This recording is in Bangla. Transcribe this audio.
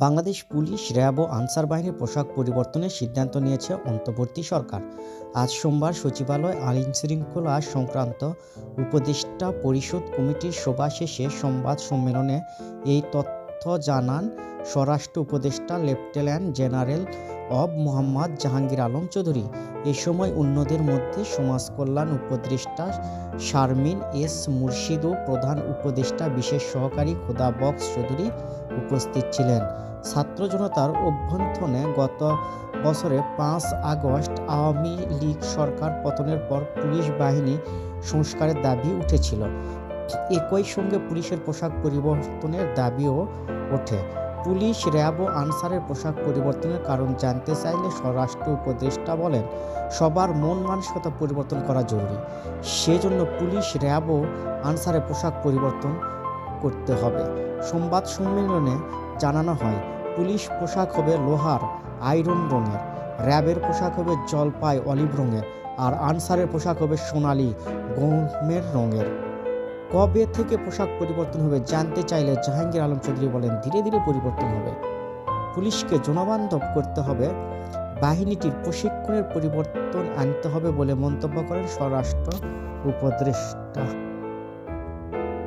বাংলাদেশ পুলিশ, র্যাব ও আনসার বাহিনীর পোশাক পরিবর্তনের সিদ্ধান্ত নিয়েছে অন্তর্বর্তী সরকার। আজ সোমবার সচিবালয়ে আইনশৃঙ্খলা সংক্রান্ত উপদেষ্টা পরিষদ কমিটির সভা শেষে সংবাদ সম্মেলনে এই তথ্য জানান স্বরাষ্ট্র উপদেষ্টা লেফটেন্যান্ট জেনারেল অব মোহাম্মদ জাহাঙ্গীর আলম চৌধুরী। এ সময় অন্যদের মধ্যে সমাজকল্যাণ উপদেষ্টা শারমিন এস মুর্শিদ ও প্রধান উপদেষ্টা বিশেষ সহকারী খোদা বক্স চৌধুরী উপস্থিত ছিলেন। ছাত্র জনতার অভ্যুত্থানে গত বছরে পাঁচ আগস্ট আওয়ামী লীগ সরকার পতনের পর পুলিশ বাহিনী সংস্কারের দাবি উঠেছিল। একই সঙ্গে পুলিশের পোশাক পরিবর্তনের দাবিও ওঠে। পুলিশ, র্যাব ও আনসারের পোশাক পরিবর্তনের কারণ জানতে চাইলে স্বরাষ্ট্র উপদেষ্টা বলেন, সবার মন মানসিকতা পরিবর্তন করা জরুরি। সেজন্য পুলিশ, র্যাব ও আনসারের পোশাক পরিবর্তন করতে হবে। সংবাদ সম্মেলনে জানানো হয়, পুলিশ পোশাক হবে লোহার আয়রন রঙের, র্যাবের পোশাক হবে জলপাই অলিভ রঙের আর আনসারের পোশাক হবে সোনালি গমের রঙের। কবে থেকে পোশাক পরিবর্তন হবে জানতে চাইলে জাহাঙ্গীর আলম চৌধুরী বলেন, ধীরে ধীরে পরিবর্তন হবে। পুলিশকে জনবান্ধব করতে হবে, বাহিনীটির প্রশিক্ষণের পরিবর্তন আনতে হবে বলে মন্তব্য করেন স্বরাষ্ট্র উপদেষ্টা।